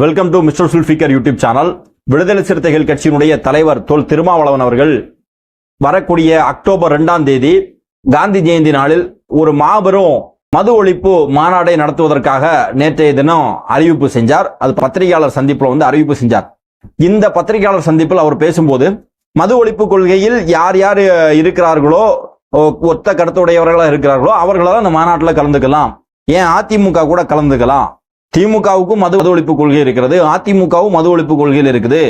Welcome to mister Zulfikar YouTube channel Viduthalai Chiruthaigal கட்சியினுடைய தலைவர் தொல் திருமாவளவன் அவர்கள் வரக்கூடிய அக்டோபர் ரெண்டாம் தேதி காந்தி ஜெயந்தி நாளில் ஒரு மாபெரும் மது ஒழிப்பு மாநாடை நடத்துவதற்காக நேற்றைய தினம் அறிவிப்பு செஞ்சார். அது பத்திரிகையாளர் சந்திப்பில் வந்து அறிவிப்பு செஞ்சார். இந்த பத்திரிகையாளர் சந்திப்பில் அவர் பேசும்போது மது ஒழிப்பு கொள்கையில் யார் யார் இருக்கிறார்களோ ஒத்த கருத்துடையவர்களாக இருக்கிறார்களோ அவர்களால் அந்த மாநாட்டில் கலந்துக்கலாம். ஏன் அதிமுக கூட கலந்துக்கலாம். திமுகவுக்கும் மது மது ஒழிப்பு கொள்கை இருக்கிறது. அதிமுகவும் மது ஒழிப்பு கொள்கையில் இருக்குது.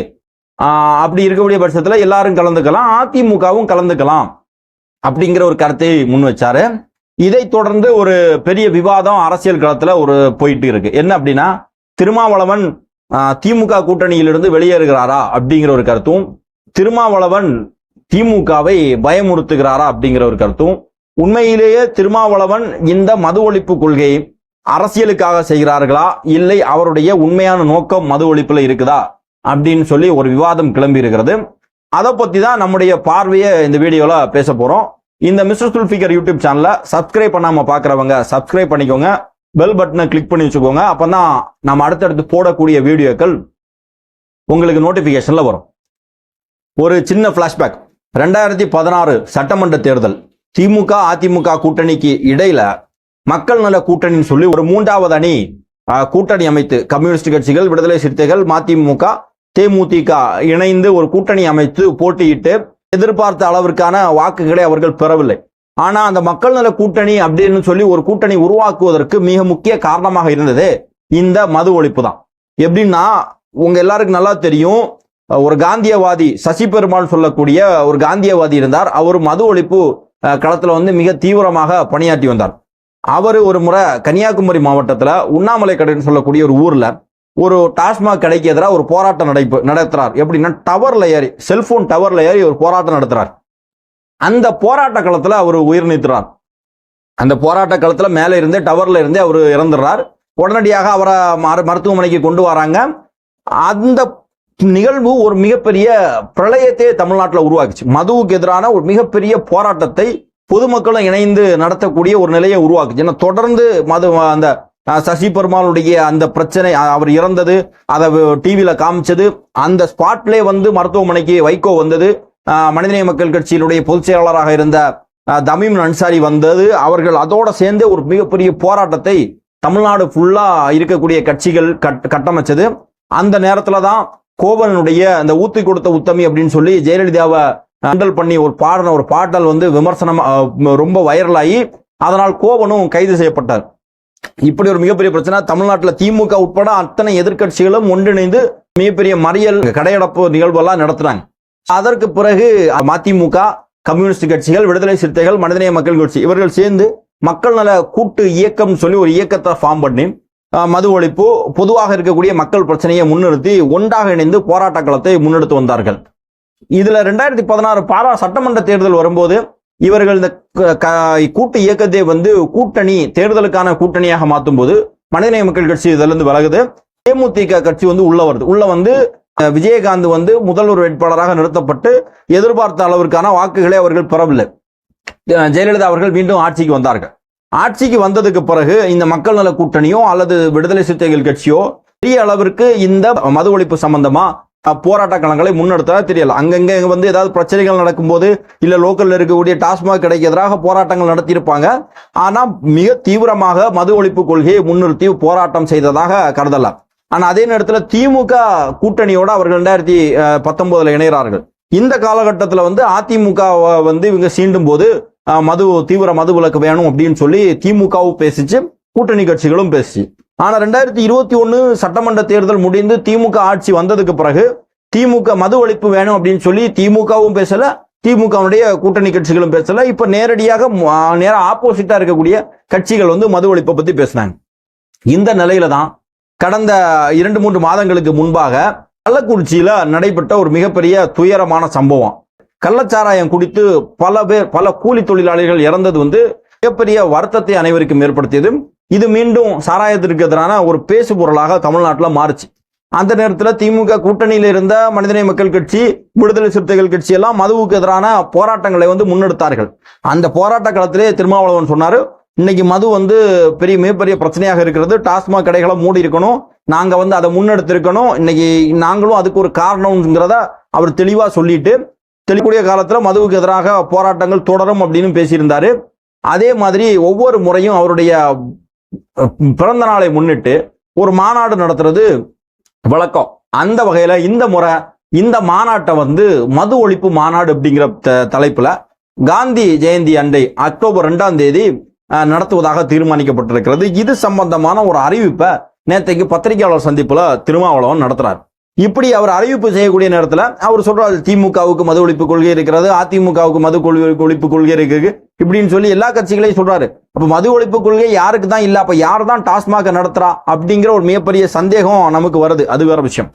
அப்படி இருக்கக்கூடிய பட்சத்தில் எல்லாரும் கலந்துக்கலாம் அதிமுகவும் கலந்துக்கலாம் அப்படிங்கிற ஒரு கருத்தை முன் வச்சாரு. இதை தொடர்ந்து ஒரு பெரிய விவாதம் அரசியல் களத்துல ஒரு போயிட்டு இருக்கு. என்ன அப்படின்னா திருமாவளவன் திமுக கூட்டணியிலிருந்து வெளியேறுகிறாரா அப்படிங்கிற ஒரு கருத்தும் திருமாவளவன் திமுகவை பயமுறுத்துகிறாரா அப்படிங்கிற ஒரு கருத்தும் உண்மையிலேயே திருமாவளவன் இந்த மது ஒழிப்பு கொள்கையை அரசியலுக்காக செய்கிறார்களா? இல்லை அவருடைய உண்மையான நோக்கம் மது ஒழிப்புல இருக்குதா? அப்படின்னு சொல்லி ஒரு விவாதம் கிளம்பி இருக்கிறது. அதை பற்றி தான் நம்முடைய பார்வையை இந்த வீடியோவில் பேச போகிறோம் இந்த மிஸ்டர் சுல்ஃபிகர் யூடியூப் சேனலை சப்ஸ்கிரைப் பண்ணாமல் பார்க்குறவங்க சப்ஸ்கிரைப் பண்ணிக்கோங்க. பெல் பட்டனை கிளிக் பண்ணி வச்சுக்கோங்க. அப்போ தான் நம்ம அடுத்தடுத்து போடக்கூடிய வீடியோக்கள் உங்களுக்கு நோட்டிஃபிகேஷனில் வரும். ஒரு சின்ன ஃப்ளாஷ்பேக் ரெண்டாயிரத்தி பதினாறு சட்டமன்ற தேர்தல். திமுக அதிமுக கூட்டணிக்கு இடையில மக்கள் நல கூட்டணின்னு சொல்லி ஒரு மூன்றாவது அணி கூட்டணி அமைத்து கம்யூனிஸ்ட் கட்சிகள் விடுதலை சிறுத்தைகள் மதிமுக தேமுதிக இணைந்து ஒரு கூட்டணி அமைத்து போட்டியிட்டு எதிர்பார்த்த அளவிற்கான வாக்குகளை அவர்கள் பெறவில்லை. ஆனா அந்த மக்கள் நல கூட்டணி அப்படின்னு சொல்லி ஒரு கூட்டணி உருவாக்குவதற்கு மிக முக்கிய காரணமாக இருந்தது இந்த மது ஒழிப்பு தான். எப்படின்னா உங்க எல்லாருக்கும் நல்லா தெரியும் ஒரு காந்தியவாதி சசி பெருமாள் சொல்லக்கூடிய ஒரு காந்தியவாதி இருந்தார். அவர் மது ஒழிப்பு களத்துல வந்து மிக தீவிரமாக பணியாற்றி வந்தார். அவர் ஒரு முறை கன்னியாகுமரி மாவட்டத்தில் உண்ணாமலை கடைன்னு சொல்லக்கூடிய ஒரு ஊரில் ஒரு டாஸ்மாக் கடைக்கு எதிராக ஒரு போராட்டம் நடைப்பு நடத்துறார். எப்படின்னா டவர்ல ஏறி செல்போன் டவர்ல ஏறி ஒரு போராட்டம் நடத்துறார். அந்த போராட்ட களத்தில் அவர் உயிர் நீத்துறார். அந்த போராட்ட களத்தில் மேலே இருந்தே டவர்ல இருந்தே அவர் இறந்துடுறார். உடனடியாக அவரை மரு- மருத்துவமனைக்கு கொண்டு வராங்க. அந்த நிகழ்வு ஒரு மிகப்பெரிய பிரளயத்தையே தமிழ்நாட்டில் உருவாக்குச்சு. மதுவுக்கு எதிரான ஒரு மிகப்பெரிய போராட்டத்தை பொதுமக்களும் இணைந்து நடத்தக்கூடிய ஒரு நிலையை உருவாக்குச்சு. ஏன்னா தொடர்ந்து மது அந்த சசி பெருமாளுடைய அந்த பிரச்சனை அவர் இறந்தது அதை டிவியில் காமிச்சது அந்த ஸ்பாட்லே வந்து மருத்துவமனைக்கு வைகோ வந்தது. மனிதநேய மக்கள் கட்சியினுடைய பொதுச் செயலாளராக இருந்த தமிம் தமீம் அன்சாரி வந்தது. அவர்கள் அதோட சேர்ந்து ஒரு மிகப்பெரிய போராட்டத்தை தமிழ்நாடு ஃபுல்லாக இருக்கக்கூடிய கட்சிகள் கட் கட்டமைச்சது. அந்த நேரத்தில் தான் கோவனுடைய அந்த ஊத்தி கொடுத்த உத்தமி அப்படின்னு சொல்லி ஜெயலலிதாவை ஹேண்டல் பண்ணி ஒரு பாடின ஒரு பாடல் வந்து விமர்சனம் ரொம்ப வைரலாகி அதனால் கோவனும் கைது செய்யப்பட்டார். இப்படி ஒரு மிகப்பெரிய பிரச்சனை தமிழ்நாட்டில் திமுக உட்பட அத்தனை எதிர்க்கட்சிகளும் ஒன்றிணைந்து மிகப்பெரிய மறியல் கடையடப்பு நிகழ்வெல்லாம் நடத்துனாங்க. அதற்கு பிறகு மதிமுக கம்யூனிஸ்ட் கட்சிகள் விடுதலை சிறுத்தைகள் மனிதநேய மக்கள் கட்சி இவர்கள் சேர்ந்து மக்கள் நல கூட்டு இயக்கம் சொல்லி ஒரு இயக்கத்தை ஃபார்ம் பண்ணி மது ஒழிப்பு பொதுவாக இருக்கக்கூடிய மக்கள் பிரச்சனையை முன்னிறுத்தி ஒன்றாக இணைந்து போராட்ட களத்தை முன்னெடுத்து வந்தார்கள். இதுல ரெண்டாயிரத்தி பதினாறு பாரா சட்டமன்ற தேர்தல் வரும்போது இவர்கள் இந்த கூட்டு இயக்கத்தை வந்து கூட்டணி தேர்தலுக்கான கூட்டணியாக மாற்றும் போது மனிதநேய மக்கள் கட்சி இதுல இருந்து விலகுது. தேமுதிக கட்சி வந்து உள்ள வருது. உள்ள வந்து விஜயகாந்த் வந்து முதல்வர் வேட்பாளராக நிறுத்தப்பட்டு எதிர்பார்த்த அளவிற்கான வாக்குகளை அவர்கள் பெறவில்லை. ஜெயலலிதா அவர்கள் மீண்டும் ஆட்சிக்கு வந்தார்கள். ஆட்சிக்கு வந்ததுக்கு பிறகு இந்த மக்கள் நல கூட்டணியோ அல்லது விடுதலை சிறுத்தைகள் கட்சியோ பெரிய அளவிற்கு இந்த மது ஒழிப்பு சம்பந்தமா போராட்ட களங்களை முன்னெடுத்ததா தெரியல. அங்கங்க வந்து ஏதாவது பிரச்சனைகள் நடக்கும்போது இல்ல லோக்கல்ல இருக்கக்கூடிய டாஸ்மாக் கடைக்கு எதிராக போராட்டங்கள் நடத்தியிருப்பாங்க. ஆனா மிக தீவிரமாக மது ஒழிப்பு கொள்கையை முன்னிறுத்தி போராட்டம் செய்ததாக கருதலாம். ஆனா அதே நேரத்தில் திமுக கூட்டணியோட அவர்கள் ரெண்டாயிரத்தி அஹ், பத்தொன்பதுல இணைகிறார்கள். இந்த காலகட்டத்தில் வந்து அதிமுக வந்து இவங்க சீண்டும் போது மது தீவிர மது விலக்கு வேணும் அப்படின்னு சொல்லி திமுகவும் பேசிச்சு கூட்டணி கட்சிகளும் பேசிச்சு. ஆனால் ரெண்டாயிரத்தி இருபத்தி ஒன்று சட்டமன்ற தேர்தல் முடிந்து திமுக ஆட்சி வந்ததுக்கு பிறகு திமுக மது ஒழிப்பு வேணும் அப்படின்னு சொல்லி திமுகவும் பேசலை திமுகவுடைய கூட்டணி கட்சிகளும் பேசல. இப்ப நேரடியாக ம- ஆ, ஆப்போசிட்டா இருக்கக்கூடிய கட்சிகள் வந்து மது ஒழிப்பை பத்தி பேசினாங்க. இந்த நிலையில தான் கடந்த இரண்டு மூன்று மாதங்களுக்கு முன்பாக கள்ளக்குறிச்சியில நடைபெற்ற ஒரு மிகப்பெரிய துயரமான சம்பவம். கள்ளச்சாராயம் குடித்து பல பேர் பல கூலி தொழிலாளிகள் இறந்தது வந்து மிகப்பெரிய வருத்தத்தை அனைவருக்கும் ஏற்படுத்தியது. இது மீண்டும் சாராயத்திற்கு எதிரான ஒரு பேசு பொருளாக தமிழ்நாட்டில் மாறுச்சு. அந்த நேரத்தில் திமுக கூட்டணியில் இருந்த மனிதநேய மக்கள் கட்சி விடுதலை சிறுத்தைகள் கட்சி எல்லாம் மதுவுக்கு எதிரான போராட்டங்களை வந்து முன்னெடுத்தார்கள். அந்த போராட்ட காலத்திலே திருமாவளவன் சொன்னார் இன்னைக்கு மது வந்து பெரிய மிகப்பெரிய பிரச்சனையாக இருக்கிறது. டாஸ்மாக் கடைகளை மூடி இருக்கணும். நாங்கள் வந்து அதை முன்னெடுத்திருக்கணும். இன்னைக்கு நாங்களும் அதுக்கு ஒரு காரணம்ங்கிறத அவர் தெளிவாக சொல்லிட்டு தெளிக்கூடிய காலத்தில் மதுவுக்கு எதிராக போராட்டங்கள் தொடரும் அப்படின்னு பேசியிருந்தாரு. அதே மாதிரி ஒவ்வொரு முறையும் அவருடைய பிறந்த நாளை முன்னிட்டு ஒரு மாநாடு நடத்துறது வழக்கம். அந்த வகையில இந்த முறை இந்த மாநாட்டை வந்து மது ஒழிப்பு மாநாடு அப்படிங்கிற த- தலைப்புல காந்தி ஜெயந்தி அண்டை அக்டோபர் ரெண்டாம் தேதி நடத்துவதாக தீர்மானிக்கப்பட்டிருக்கிறது. இது சம்பந்தமான ஒரு அறிவிப்பை நேற்றைக்கு பத்திரிகையாளர் சந்திப்புல திருமாவளவன் நடத்துறாரு. இப்படி அவர் அறிவிப்பு செய்யக்கூடிய நேரத்தில் அவர் சொல்றாரு திமுகவுக்கு மது ஒழிப்பு கொள்கை இருக்கிறது அதிமுகவுக்கு மது கொள்கை ஒழிப்பு கொள்கை இருக்குது இப்படின்னு சொல்லி எல்லா கட்சிகளையும் சொல்றாரு. அப்ப மது ஒழிப்பு கொள்கை யாருக்கு தான் இல்லை? அப்ப யார் தான் டாஸ்மாக நடத்துறா? அப்படிங்கிற ஒரு மிகப்பெரிய சந்தேகம் நமக்கு வருது. அது வேற விஷயம்.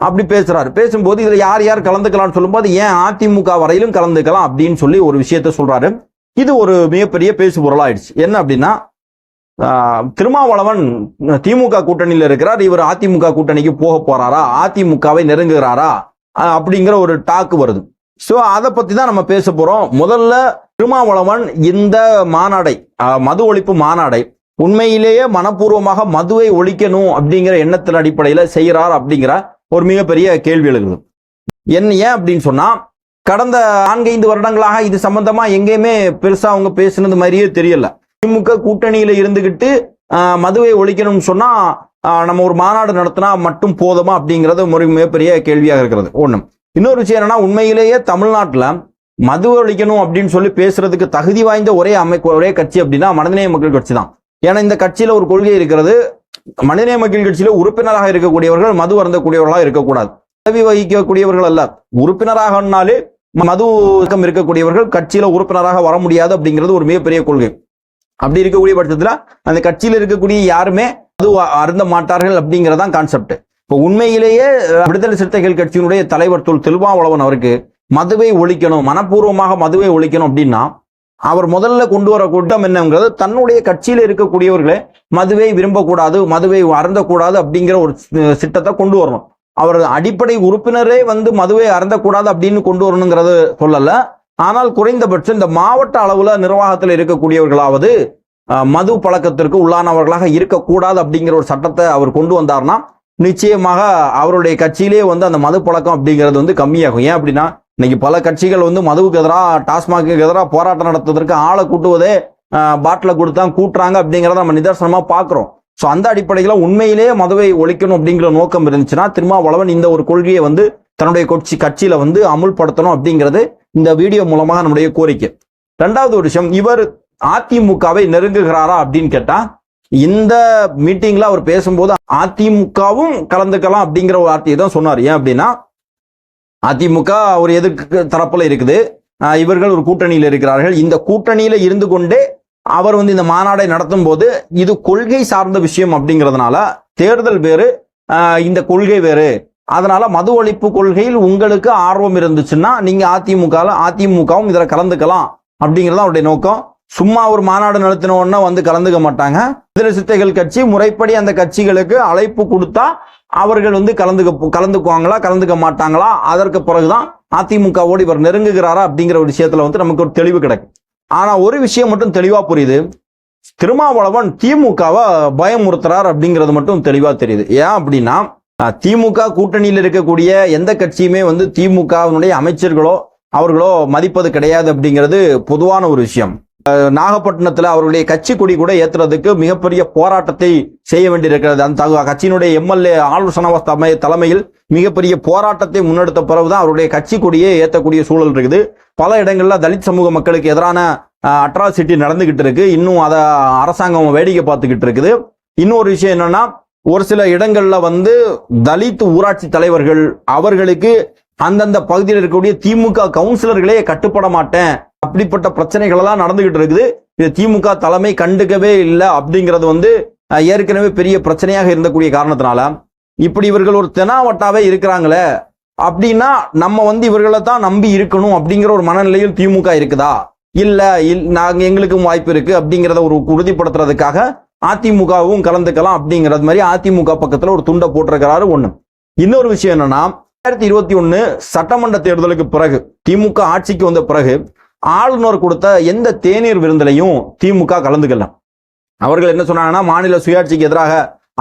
அப்படி பேசுறாரு. பேசும்போது இதுல யார் யார் கலந்துக்கலாம்னு சொல்லும்போது ஏன் அதிமுக வரையிலும் கலந்துக்கலாம் அப்படின்னு சொல்லி ஒரு விஷயத்த சொல்றாரு. இது ஒரு மிகப்பெரிய பேசு பொருளாயிடுச்சு என்ன அப்படின்னா திருமாவளவன் திமுக கூட்டணியில் இருக்கிறார். இவர் அதிமுக கூட்டணிக்கு போக போறாரா? அதிமுகவை நெருங்குகிறாரா? அப்படிங்கிற ஒரு டாக்கு வருது. ஸோ அதை பத்தி தான் நம்ம பேச போறோம். முதல்ல திருமாவளவன் இந்த மாநாடை மது ஒழிப்பு மாநாடை உண்மையிலேயே மனப்பூர்வமாக மதுவை ஒழிக்கணும் அப்படிங்கிற எண்ணத்தின் அடிப்படையில செய்கிறார் அப்படிங்கிற ஒரு மிகப்பெரிய கேள்வி எழுகுது என்ன ஏன் அப்படின்னு சொன்னா கடந்த நான்கைந்து வருடங்களாக இது சம்பந்தமா எங்கேயுமே பெருசா அவங்க பேசுனது மாதிரியே தெரியல. திமுக கூட்டணியில இருந்துகிட்டு மதுவை ஒழிக்கணும்னு சொன்னா நம்ம ஒரு மாநாடு நடத்தினா மட்டும் போதுமா அப்படிங்கிறது ஒரு மிகப்பெரிய கேள்வியாக இருக்கிறது. ஒண்ணு இன்னொரு விஷயம் என்னன்னா உண்மையிலேயே தமிழ்நாட்டில் மது ஒழிக்கணும் அப்படின்னு சொல்லி பேசுறதுக்கு தகுதி வாய்ந்த ஒரே அமை ஒரே கட்சி அப்படின்னா மனிதநேய மக்கள் கட்சி தான். ஏன்னா இந்த கட்சியில ஒரு கொள்கை இருக்கிறது மனிதநேய மக்கள் கட்சியில உறுப்பினராக இருக்கக்கூடியவர்கள் மது அருந்தக்கூடியவர்களாக இருக்கக்கூடாது. பதவி வகிக்கக்கூடியவர்கள் அல்ல. உறுப்பினராகனாலே மது இருக்கக்கூடியவர்கள் கட்சியில உறுப்பினராக வர முடியாது அப்படிங்கிறது ஒரு மிகப்பெரிய கொள்கை. அப்படி இருக்கக்கூடிய பட்சத்துல அந்த கட்சியில இருக்கக்கூடிய யாருமே அது அருந்த மாட்டார்கள் அப்படிங்கறதான் கான்செப்ட் இப்போ உண்மையிலேயே விடுதலை சிறுத்தைகள் கட்சியினுடைய தலைவர் தொல் திருமாவளவன் அவருக்கு மதுவை ஒழிக்கணும் மனப்பூர்வமாக மதுவை ஒழிக்கணும் அப்படின்னா அவர் முதல்ல கொண்டு வர கூட்டம் என்னங்கிறது தன்னுடைய கட்சியில இருக்கக்கூடியவர்களே மதுவை விரும்பக்கூடாது மதுவை அருந்தக்கூடாது அப்படிங்கிற ஒரு சிட்டத்தை கொண்டு வரணும். அவர் அடிப்படை உறுப்பினரே வந்து மதுவை அருந்தக்கூடாது அப்படின்னு கொண்டு வரணுங்கிறது சொல்லலை. ஆனால் குறைந்தபட்சம் இந்த மாவட்ட அளவுல நிர்வாகத்தில் இருக்கக்கூடியவர்களாவது மது பழக்கத்திற்கு உள்ளானவர்களாக இருக்கக்கூடாது அப்படிங்கிற ஒரு சட்டத்தை அவர் கொண்டு வந்தார்னா நிச்சயமாக அவருடைய கட்சியிலே வந்து அந்த மது பழக்கம் அப்படிங்கிறது வந்து கம்மியாகும். ஏன் அப்படின்னா இன்னைக்கு பல கட்சிகள் வந்து மதுவுக்கு எதிராக டாஸ்மாக்கு எதிராக போராட்டம் நடத்துவதற்கு ஆளை கூட்டுவதே பாட்டில கொடுத்தா கூட்டுறாங்க அப்படிங்கிறத நம்ம நிதர்சனமாக பார்க்குறோம் ஸோ அந்த அடிப்படையில் உண்மையிலேயே மதுவை ஒழிக்கணும் அப்படிங்கிற நோக்கம் இருந்துச்சுன்னா திருமாவளவன் இந்த ஒரு கொள்கையை வந்து தன்னுடைய கட்சி கட்சியில வந்து அமுல்படுத்தணும் அப்படிங்கிறது இந்த வீடியோ மூலமாக நம்முடைய கோரிக்கை. ரெண்டாவது ஒரு விஷயம் இவர் அதிமுகவை நெருங்குகிறாரா அப்படின்னு கேட்டா இந்த மீட்டிங்ல அவர் பேசும்போது அதிமுகவும் கலந்துக்கலாம் அப்படிங்கிற ஒரு வார்த்தையை தான் சொன்னார். ஏன் அப்படின்னா அதிமுக ஒரு எதிர்க்கு தரப்புல இருக்குது. இவர்கள் ஒரு கூட்டணியில் இருக்கிறார்கள். இந்த கூட்டணியில இருந்து கொண்டே அவர் வந்து இந்த மாநாடை நடத்தும் போது இது கொள்கை சார்ந்த விஷயம் அப்படிங்கிறதுனால தேர்தல் வேறு இந்த கொள்கை வேறு. அதனால மது ஒழிப்பு கொள்கையில் உங்களுக்கு ஆர்வம் இருந்துச்சுன்னா நீங்க அதிமுக அதிமுகவும் இதுல கலந்துக்கலாம் அப்படிங்கிறது அவருடைய நோக்கம். சும்மா ஒரு மாநாடு நடத்தின உடனே வந்து கலந்துக்க மாட்டாங்க. விடுதலை சித்தைகள் கட்சி முறைப்படி அந்த கட்சிகளுக்கு அழைப்பு கொடுத்தா அவர்கள் வந்து கலந்துக்க கலந்துக்குவாங்களா கலந்துக்க மாட்டாங்களா? அதற்கு பிறகுதான் அதிமுகவோடு இவர் நெருங்குகிறாரா அப்படிங்கிற ஒரு விஷயத்துல வந்து நமக்கு ஒரு தெளிவு கிடைக்கும். ஆனா ஒரு விஷயம் மட்டும் தெளிவா புரியுது. திருமாவளவன் திமுகவை பயமுறுத்துறார் அப்படிங்கிறது மட்டும் தெளிவா தெரியுது. ஏன் அப்படின்னா திமுக கூட்டணியில் இருக்கக்கூடிய எந்த கட்சியுமே வந்து திமுகவினுடைய அமைச்சர்களோ அவர்களோ மதிப்பது கிடையாது அப்படிங்கிறது பொதுவான ஒரு விஷயம். நாகப்பட்டினத்தில் அவருடைய கட்சி கொடி கூட ஏற்றுறதுக்கு மிகப்பெரிய போராட்டத்தை செய்ய வேண்டியிருக்கிறது. அந்த கட்சியினுடைய எம்எல்ஏ ஆலோசனை தமை- தலைமையில் மிகப்பெரிய போராட்டத்தை முன்னெடுத்த பிறகுதான் அவருடைய கட்சி கொடியே ஏற்றக்கூடிய சூழல் இருக்குது. பல இடங்களில் தலித் சமூக மக்களுக்கு எதிரான அட்ராசிட்டி நடந்துகிட்டு இருக்கு. இன்னும் அதை அரசாங்கம் வேடிக்கை பார்த்துக்கிட்டு இருக்குது. இன்னொரு விஷயம் என்னன்னா ஒரு சில இடங்களில் வந்து தலித் ஊராட்சி தலைவர்கள் அவர்களுக்கு அந்தந்த பகுதியில் இருக்கக்கூடிய திமுக கவுன்சிலர்களே கட்டுப்பட மாட்டேன். அப்படிப்பட்ட பிரச்சனைகள் எல்லாம் நடந்துகிட்டு இருக்குது. இது திமுக தலைமை கண்டுக்கவே இல்லை அப்படிங்கிறது வந்து ஏற்கனவே பெரிய பிரச்சனையாக இருந்தக்கூடிய காரணத்தினால. இப்படி இவர்கள் ஒரு தெனாவட்டாவே இருக்கிறாங்களே அப்படின்னா நம்ம வந்து இவர்களை தான் நம்பி இருக்கணும் அப்படிங்கிற ஒரு மனநிலையில் திமுக இருக்குதா? இல்ல இல் நாங்க எங்களுக்கும் வாய்ப்பு இருக்கு அப்படிங்கிறத ஒரு உறுதிப்படுத்துறதுக்காக அதிமுகவும் கலந்துக்கலாம் அப்படிங்கிறது மாதிரி அதிமுக பக்கத்துல ஒரு துண்டை போட்டிருக்கிறாரு ஒண்ணு. இன்னொரு விஷயம் என்னன்னா ரெண்டாயிரத்தி இருபத்தி ஒண்ணு சட்டமன்ற தேர்தலுக்கு பிறகு திமுக ஆட்சிக்கு வந்த பிறகு ஆளுநர் கொடுத்த எந்த தேநீர் விருந்திலையும் திமுக கலந்துக்கல. அவர்கள் என்ன சொன்னாங்கன்னா மாநில சுயாட்சிக்கு எதிராக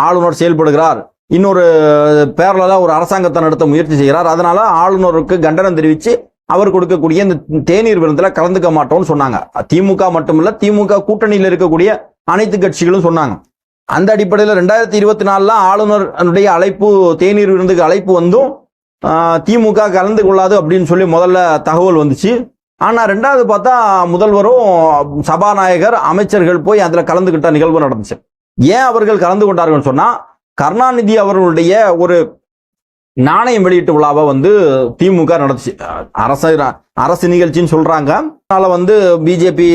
ஆளுநர் செயல்படுகிறார். இன்னொரு பேரலா ஒரு அரசாங்கத்தை நடத்த முயற்சி செய்கிறார். அதனால ஆளுநருக்கு கண்டனம் தெரிவித்து அவர் கொடுக்கக்கூடிய இந்த தேநீர் விருந்தில் கலந்துக்க மாட்டோம்னு சொன்னாங்க. திமுக மட்டுமில்ல திமுக கூட்டணியில் இருக்கக்கூடிய அனைத்து கட்சிகளும் சொன்னாங்க. அந்த அடிப்படையில் ரெண்டாயிரத்தி இருபத்தி நாலில் ஆளுநருடைய அழைப்பு தேநீர் விருந்துக்கு அழைப்பு வந்தும் திமுக கலந்து கொள்ளாது அப்படின்னு சொல்லி முதல்ல தகவல் வந்துச்சு. ஆனால் ரெண்டாவது பார்த்தா முதல்வரும் சபாநாயகர் அமைச்சர்கள் போய் அதில் கலந்துக்கிட்ட நிகழ்வு நடந்துச்சு. ஏன் அவர்கள் கலந்து கொண்டார்கள் சொன்னால் கருணாநிதி அவர்களுடைய ஒரு நாணயம் வெளியீட்டு விழாவை வந்து திமுக நடந்துச்சு. அரசு அரசு நிகழ்ச்சின்னு சொல்கிறாங்க அதனால் வந்து பிஜேபி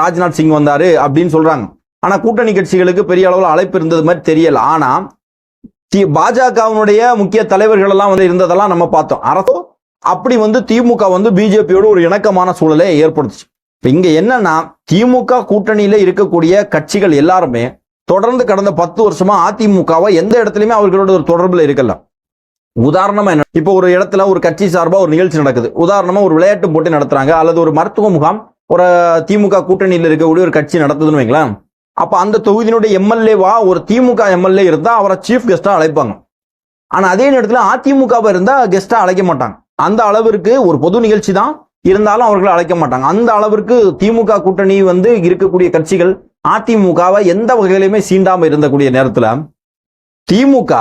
ராஜ்நாத் சிங் வந்தார் அப்படின்னு சொல்கிறாங்க ஆனால் கூட்டணி கட்சிகளுக்கு பெரிய அளவில் அழைப்பு இருந்தது மாதிரி தெரியல. ஆனால் தி- பாஜகவினுடைய முக்கிய தலைவர்கள் எல்லாம் வந்து இருந்ததெல்லாம் நம்ம பார்த்தோம். அரசோ அப்படி வந்து திமுக வந்து பிஜேபியோட ஒரு இணக்கமான சூழலை ஏற்படுத்துச்சு. இப்போ இங்கே என்னன்னா திமுக கூட்டணியில இருக்கக்கூடிய கட்சிகள் எல்லாருமே தொடர்ந்து கடந்த பத்து வருஷமா அதிமுகவை எந்த இடத்துலையுமே அவர்களோட ஒரு தொடர்பில் இருக்கல. உதாரணமா என்ன இப்போ ஒரு இடத்துல ஒரு கட்சி சார்பாக ஒரு நிகழ்ச்சி நடக்குது. உதாரணமா ஒரு விளையாட்டு போட்டி நடத்துறாங்க. அல்லது ஒரு மருத்துவ முகாம் ஒரு திமுக கூட்டணியில் இருக்கக்கூடிய ஒரு கட்சி நடத்துதுன்னு வைங்களேன். அப்போ அந்த தொகுதியினுடைய எம்எல்ஏவா ஒரு திமுக எம்எல்ஏ இருந்தால் அவரை சீஃப் கெஸ்ட்டாக அழைப்பாங்க. ஆனால் அதே நேரத்தில் அதிமுகவை இருந்தால் கெஸ்ட்டாக அழைக்க மாட்டாங்க. அந்த அளவிற்கு ஒரு பொது நிகழ்ச்சி தான். இருந்தாலும் அவர்களை அழைக்க மாட்டாங்க. அந்த அளவிற்கு திமுக கூட்டணி வந்து இருக்கக்கூடிய கட்சிகள் அதிமுகவை எந்த வகையிலுமே சீண்டாமல் இருந்தக்கூடிய நேரத்தில் திமுக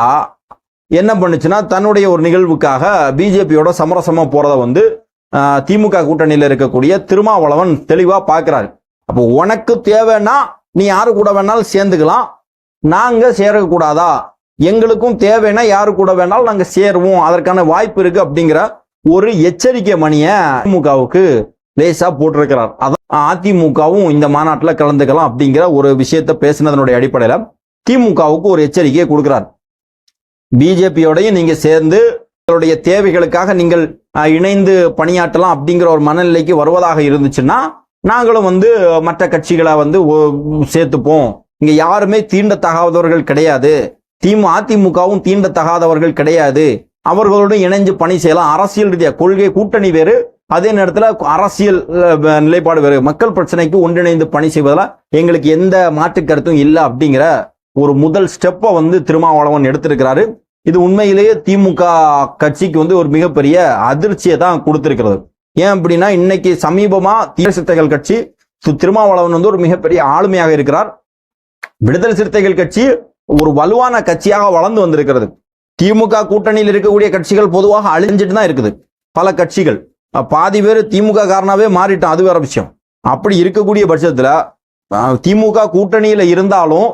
என்ன பண்ணுச்சுன்னா தன்னுடைய ஒரு நிகழ்வுக்காக பிஜேபியோட சமரசமாக போகிறத வந்து திமுக கூட்டணியில் இருக்கக்கூடிய திருமாவளவன் தெளிவாக பார்க்குறாரு அப்போ உனக்கு தேவைன்னா நீ யாரு கூட வேணாலும் சேர்ந்துக்கலாம். நாங்க சேரக்கூடாதா? எங்களுக்கும் தேவைன்னா யாரு கூட வேணாலும் நாங்க சேருவோம். அதற்கான வாய்ப்பு இருக்கு அப்படிங்கிற ஒரு எச்சரிக்கை மணிய திமுகவுக்கு லேசா போட்டிருக்கிறார். அதான் அதிமுகவும் இந்த மாநாட்டில் கலந்துக்கலாம் அப்படிங்கிற ஒரு விஷயத்த பேசினதனுடைய அடிப்படையில திமுகவுக்கு ஒரு எச்சரிக்கையை கொடுக்கிறார். பிஜேபியோடையும் நீங்க சேர்ந்து உங்களுடைய தேவைகளுக்காக நீங்கள் இணைந்து பணியாற்றலாம் அப்படிங்கிற ஒரு மனநிலைக்கு வருவதாக இருந்துச்சுன்னா நாங்களும் வந்து மற்ற கட்சிகளை வந்து சேர்த்துப்போம். இங்க யாருமே தீண்டத்தகாதவர்கள் கிடையாது. திமு அதிமுகவும் தீண்டத்தகாதவர்கள் கிடையாது. அவர்களுடன் இணைஞ்சு பணி செய்யலாம். அரசியல் ரீதியாக கொள்கை கூட்டணி வேறு. அதே நேரத்தில் அரசியல் நிலைப்பாடு வேறு. மக்கள் பிரச்சனைக்கு ஒன்றிணைந்து பணி செய்வதில் எங்களுக்கு எந்த மாற்று கருத்தும் இல்லை அப்படிங்கிற ஒரு முதல் ஸ்டெப்பை வந்து திருமாவளவன் எடுத்திருக்கிறாரு. இது உண்மையிலேயே திமுக கட்சிக்கு வந்து ஒரு மிகப்பெரிய அதிர்ச்சியை தான் கொடுத்திருக்கிறது. ஏன் அப்படின்னா இன்னைக்கு சமீபமா தீர சிறுத்தைகள் கட்சி திருமாவளவன் வந்து ஒரு மிகப்பெரிய ஆளுமையாக இருக்கிறார். விடுதலை சிறுத்தைகள் கட்சி ஒரு வலுவான கட்சியாக வளர்ந்து வந்திருக்கிறது. திமுக கூட்டணியில் இருக்கக்கூடிய கட்சிகள் பொதுவாக அழிஞ்சிட்டு தான் இருக்குது. பல கட்சிகள். பாதி பேர் திமுக காரணாவே மாறிட்டோம் அது வேற விஷயம். அப்படி இருக்கக்கூடிய பட்சத்துல திமுக கூட்டணியில இருந்தாலும்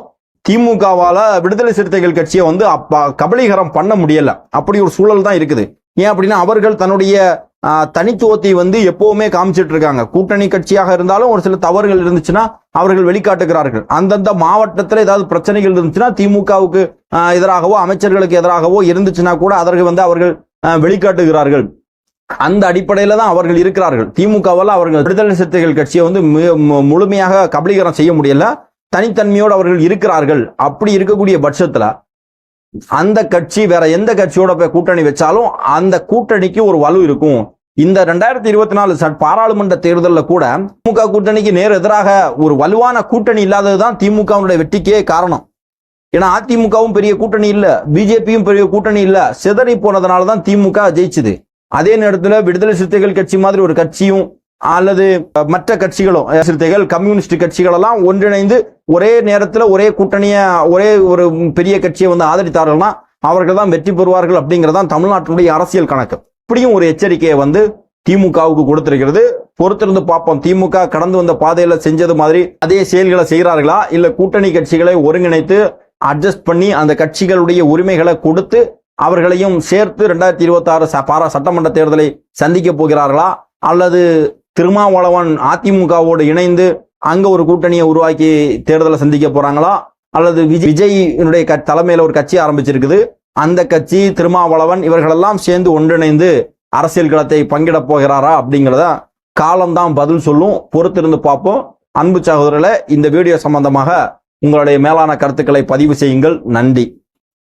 திமுகவால விடுதலை சிறுத்தைகள் கட்சியை வந்து அப்ப கபலீகரம் பண்ண முடியல. அப்படி ஒரு சூழல் தான் இருக்குது. ஏன் அப்படின்னா அவர்கள் தன்னுடைய தனித்துவத்தை வந்து எப்பவுமே காமிச்சிட்டு இருக்காங்க கூட்டணி கட்சியாக இருந்தாலும் ஒரு சில தவறுகள் இருந்துச்சுன்னா அவர்கள் வெளிக்காட்டுகிறார்கள். அந்தந்த மாவட்டத்தில் ஏதாவது பிரச்சனைகள் இருந்துச்சுன்னா திமுகவுக்கு எதிராகவோ அமைச்சர்களுக்கு எதிராகவோ இருந்துச்சுன்னா கூட அதற்கு வந்து அவர்கள் வெளிக்காட்டுகிறார்கள். அந்த அடிப்படையில தான் அவர்கள் இருக்கிறார்கள். திமுகவால் அவர்கள் விடுதலை சிறுத்தைகள் கட்சியை வந்து மு- மு- முழுமையாக கபலீகரம் செய்ய முடியல. தனித்தன்மையோடு அவர்கள் இருக்கிறார்கள். அப்படி இருக்கக்கூடிய பட்சத்துல அந்த கட்சி வேற எந்த கட்சியோட போய் கூட்டணி வச்சாலும் அந்த கூட்டணிக்கு ஒரு வலு இருக்கும். இந்த ரெண்டாயிரத்தி இருபத்தி நாலு சட் பாராளுமன்ற தேர்தலில் கூட திமுக கூட்டணிக்கு நேர் எதிராக ஒரு வலுவான கூட்டணி இல்லாததுதான் திமுகவுடைய வெற்றிக்கே காரணம். ஏன்னா அதிமுகவும் பெரிய கூட்டணி இல்ல பிஜேபியும் பெரிய கூட்டணி இல்ல சிதறி போனதுனால தான் திமுக ஜெயிச்சுது. அதே நேரத்தில் விடுதலை சிறுத்தைகள் கட்சி மாதிரி ஒரு கட்சியும் அல்லது மற்ற கட்சிகளும் சிறுத்தைகள் கம்யூனிஸ்ட் கட்சிகள் எல்லாம் ஒன்றிணைந்து ஒரே நேரத்தில் ஒரே கூட்டணிய ஒரே ஒரு பெரிய கட்சியை வந்து ஆதரித்தார்கள்னா அவர்கள் தான் வெற்றி பெறுவார்கள் அப்படிங்கறதான் தமிழ்நாட்டினுடைய அரசியல் கணக்கு. இப்படியும் ஒரு எச்சரிக்கையை வந்து திமுகவுக்கு கொடுத்திருக்கிறது. பொறுத்திருந்து பார்ப்போம். திமுக கடந்து வந்த பாதையில செஞ்சது மாதிரி அதே செயல்களை செய்கிறார்களா? இல்ல கூட்டணி கட்சிகளை ஒருங்கிணைத்து அட்ஜஸ்ட் பண்ணி அந்த கட்சிகளுடைய உரிமைகளை கொடுத்து அவர்களையும் சேர்த்து ரெண்டாயிரத்தி இருபத்தி ஆறு பாரா சட்டமன்ற தேர்தலை சந்திக்க போகிறார்களா? அல்லது திருமாவளவன் அதிமுகவோடு இணைந்து அங்க ஒரு கூட்டணியை உருவாக்கி தேர்தலை சந்திக்க போறாங்களா? அல்லது விஜய் விஜயினுடைய க- தலைமையில ஒரு கட்சி ஆரம்பிச்சிருக்குது. அந்த கட்சி திருமாவளவன் இவர்களெல்லாம் சேர்ந்து ஒன்றிணைந்து அரசியல் களத்தை பங்கிட போகிறாரா அப்படிங்கிறத காலம்தான் பதில் சொல்லும். பொறுத்திருந்து பார்ப்போம். அன்பு சகோதரில் இந்த வீடியோ சம்பந்தமாக உங்களுடைய மேலான கருத்துக்களை பதிவு செய்யுங்கள். நன்றி.